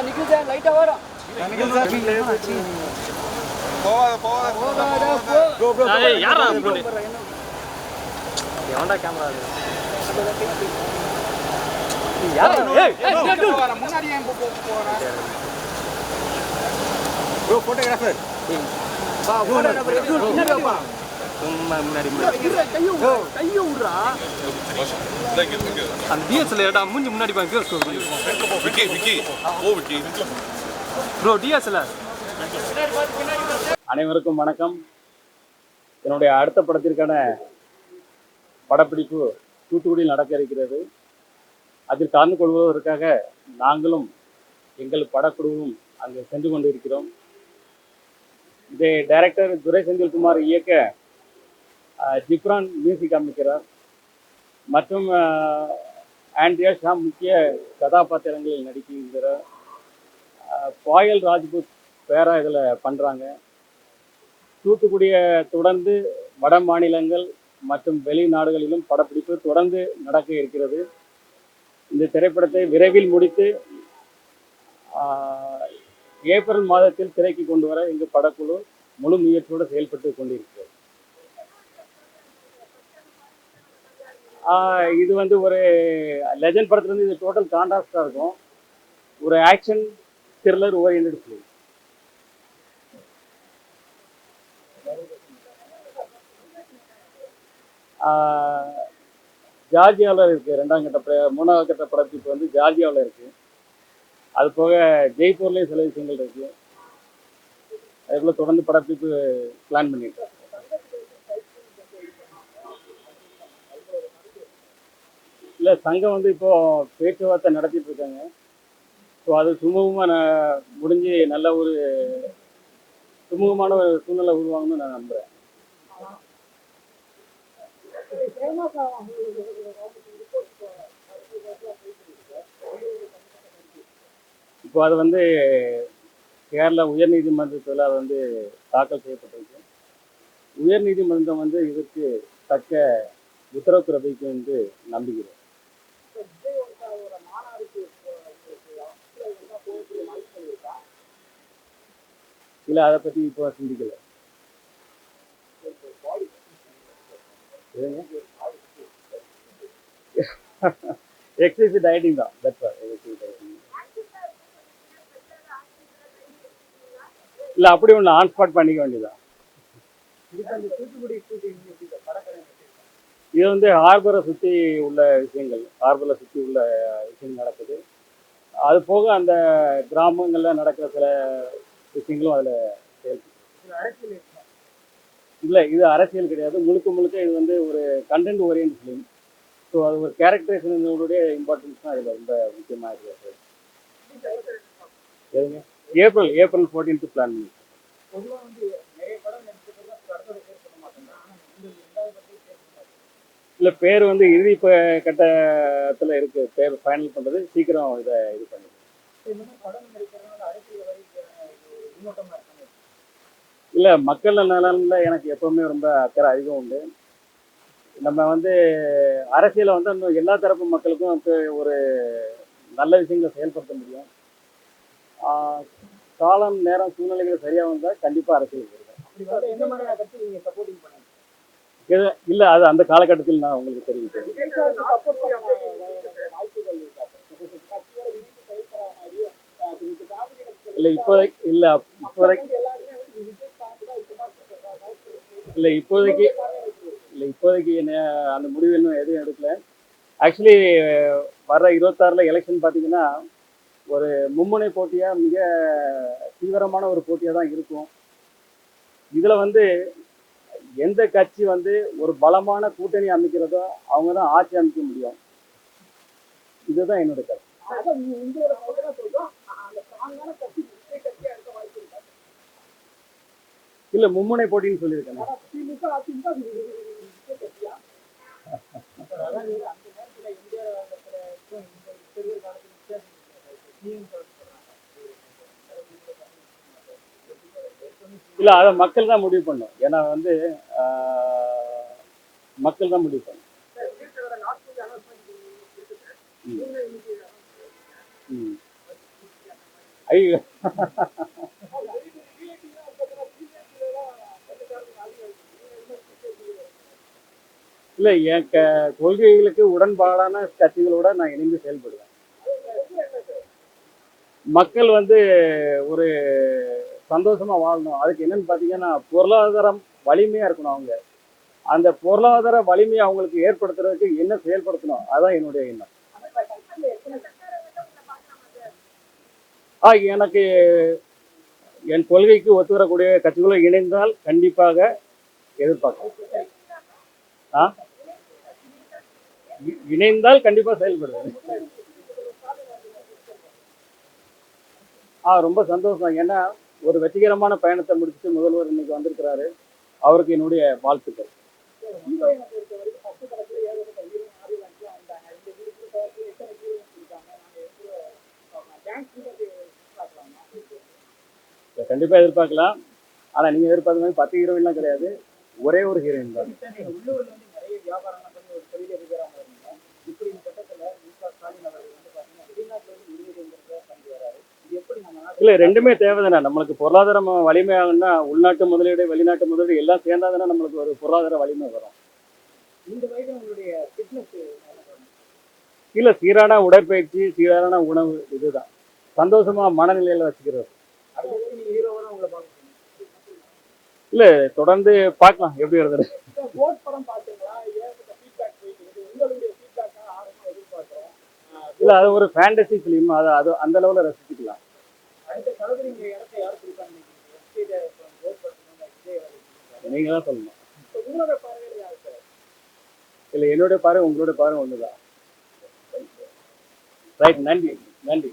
நிக்குது லைட்டா வரும் போகாத போகாத போகாத போ. யாரா பொண்ணு? எவன்டா கேமரா அது யாரா? ஏய் முன்னாடி ஏன் போ- போ- போறேன் ப்ரோ ஃபோட்டோகிராஃபர் வா போடா நம்ம பின்னாடி வா சும்மா முன்னாடி முன்னாடி கையை விட்றா, விட்றா மூஞ்சி முன்னாடி Vicky Vicky oh Vicky bro DSLR அனைவருக்கும் வணக்கம். என்னுடைய அடுத்த படத்திற்கான படப்பிடிப்பு தூத்துக்குடியில் நடக்க இருக்கிறது. அதில் கலந்து கொள்வதற்காக நாங்களும் எங்கள் படக்குழுவும் அங்கு சென்று கொண்டிருக்கிறோம். இதை டைரக்டர் துரை செந்தில்குமார் இயக்க ஜிப்ரான் மியூசிக் அமைக்கிறார். மற்றும் ஆண்ட்ரியா ஷாம் முக்கிய கதாபாத்திரங்களில் நடிக்கின்றார் பாயல் ராஜ்புத் பேரா இதில் பண்ணுறாங்க தூத்துக்குடியை தொடர்ந்து வட மாநிலங்கள் மற்றும் வெளிநாடுகளிலும் படப்பிடிப்பு தொடர்ந்து நடக்க இருக்கிறது. இந்த திரைப்படத்தை விரைவில் முடித்து ஏப்ரல் மாதத்தில் திரைக்கு கொண்டு வர எங்கள் படக்குழு முழு முயற்சியோடு செயல்பட்டு கொண்டிருக்கிறது. இது வந்து ஒரு லெஜண்ட் படத்துலேருந்து இது டோட்டல் கான்ட்ராஸ்டாக இருக்கும். ஒரு ஆக்ஷன் த்ரில்லர் ஓரியன்ட் ஃபிலிம் ஜார்ஜியாவில் இருக்குது ரெண்டாம் கட்ட பட மூணாவது கட்ட படப்பிடிப்பு வந்து ஜார்ஜியாவில் இருக்குது அது போக ஜெய்ப்பூர்லேயும் சில விஷயங்கள் இருக்குது அதுக்குள்ளே தொடர்ந்து படப்பிடிப்பு பிளான் பண்ணியிருக்கேன் இல்லை சங்கம் வந்து இப்போ பேச்சுவார்த்தை நடத்திட்டு இருக்காங்க. ஸோ அது சுமூகமாக நான் முடிஞ்சு நல்ல ஒரு சுமூகமான ஒரு சூழ்நிலை உருவாங்கன்னு நான் நம்புகிறேன் இப்போ அது வந்து கேரளா உயர்நீதிமன்றத்தில் அது வந்து தாக்கல் செய்யப்பட்டிருக்கு. உயர்நீதிமன்றம் வந்து இதற்கு தக்க உத்தரவு பிறப்பிக்கும் என்று நம்புகிறேன் இல்லை அதை பற்றி இப்போ சிந்திக்கல. எக்ஸசைஸ் டயட்டிங் தான். தட்ஸ் எக்ஸசைஸ் டயட்டிங் இல்லை அப்படி ஒன்று ஆன் ஸ்பாட் பண்ணிக்க வேண்டியதான் இது வந்து ஹார்பரை சுற்றி உள்ள விஷயங்கள். ஹார்பரை சுற்றி உள்ள விஷயங்கள் நடக்குது. அது போக அந்த கிராமங்களில் நடக்கிற சில விஷயங்களும் அதில் செயல்படுது இல்லை. இது அரசியல் கிடையாது. முழுக்க முழுக்க இது வந்து ஒரு கண்டென்ட் ஓரியன்ட் ஃபிலிம் ஸோ அது ஒரு கேரக்டரைசேஷனுடைய இம்பார்ட்டன்ஸ் தான் இதில் ரொம்ப முக்கியமாக இருக்குது எதுங்க? ஏப்ரல் ஏப்ரல் ஃபோர்டீன்த்து பிளான் பண்ணி. இல்லை பேர் வந்து இறுதி கட்டத்தில் இருக்கு. பேர் ஃபைனல் பண்ணுறது சீக்கிரம் இதை இது பண்ணி இல்லை மக்கள் நலனில் எனக்கு எப்பவுமே ரொம்ப அக்கறை அதிகம் உண்டு. நம்ம வந்து அரசியலை வந்து இன்னும் எல்லா தரப்பு மக்களுக்கும் இப்போ ஒரு நல்ல விஷயங்களை செயல்படுத்த முடியும். காலம் நேரம் சூழ்நிலைகள் சரியாக வந்தால் கண்டிப்பாக அரசியல் வருவேன். இது- இல்லை அது அந்த காலகட்டத்தில் நான் உங்களுக்கு தெரிவித்தேன் இல்லை இப்போதைக்கு இல்லை இப்போதைக்கு இல்லை இப்போதைக்கு இல்லை இப்போதைக்கு என்ன அந்த முடிவு இன்னும் எதுவும் எடுக்கல. ஆக்சுவலி வர்ற இருபத்தாறில் எலெக்ஷன் பார்த்தீங்கன்னா ஒரு மும்முனை போட்டியாக மிக தீவிரமான ஒரு போட்டியாக தான் இருக்கும். இதில் வந்து எந்த கட்சி வந்து ஒரு பலமான கூட்டணி அமைக்கிறதோ அவங்க தான் ஆட்சி அமைக்க முடியும். இதுதான் என்னோட கருத்து. இல்ல மும்முனை போட்டின்னு சொல்லியிருக்கேன். இல்லை அதை மக்கள் தான் முடிவு பண்ணும் ஏன்னா வந்து மக்கள் தான் முடிவு பண்ணும் ம். ஐயோ. இல்லை என் க கொள்கைகளுக்கு உடன்பாடான கட்சிகளோட நான் இணைந்து செயல்படுவேன். மக்கள் வந்து ஒரு சந்தோஷமா வாழணும். அதுக்கு என்னென்னு பார்த்தீங்கன்னா பொருளாதாரம் வலிமையா இருக்கணும் அவங்க. அந்த பொருளாதார வலிமையை அவங்களுக்கு ஏற்படுத்துறதுக்கு என்ன செயல்படுத்தணும்? அதுதான் என்னுடைய எண்ணம். ஆ எனக்கு என் கொள்கைக்கு ஒத்து வரக்கூடிய கட்சிகளை இணைந்தால் கண்டிப்பாக எதிர்பார்க்கலாம் ஆ? இணைந்தால் கண்டிப்பாக செயல்படுவேன். ஆ ரொம்ப சந்தோஷம். ஏன்னா ஒரு வெற்றிகரமான பயணத்தை முடிச்சுட்டு முதல்வர் இன்னைக்கு வந்திருக்கிறாரு. அவருக்கு என்னுடைய வாழ்த்துக்கள். இதை கண்டிப்பா எதிர்பார்க்கலாம். ஆனா நீங்க எதிர்பார்த்த மாதிரி பத்து ஹீரோயின்லாம் கிடையாது. ஒரே ஒரு ஹீரோயின் தான் உள்ளூர்ல வந்து நிறைய வியாபாரம் பண்ணி ஒரு தொழில் அதிகாரம் இருந்தாங்க இப்படி இந்த கட்டத்துல மு க ஸ்டாலின் அவர்கள் வந்து பாத்தீங்கன்னா வெளிநாட்டுல இருந்து முதலீடுங்கிறத பண்ணி வராரு இது எப்படி நம்ம நாட்டு இல்ல ரெண்டுமே தேவைதானே. நம்மளுக்கு பொருளாதாரம் வலிமையாகணும்னா உள்நாட்டு முதலீடு வெளிநாட்டு முதலீடு எல்லாம் சேர்ந்தாதானே நம்மளுக்கு ஒரு பொருளாதார வலிமை வரும். இந்த வயது உங்களுடைய ஃபிட்னஸ் இல்ல சீரான உடற்பயிற்சி சீரான உணவு இதுதான். சந்தோஷமா மனநிலையில வச்சுக்கிறது. இல்ல தொடர்ந்து பார்க்கலாம். எப்படி வருது இல்ல அது ஒரு ஃபேண்டசி ஃபிலிம் அதை அது அந்த அளவுல ரசிச்சுக்கலாம். நீங்க தான் சொல்லணும். இல்ல என்னுடைய பாரு உங்களுடைய பாரு ஒண்ணுதான். ரைட் நன்றி நன்றி.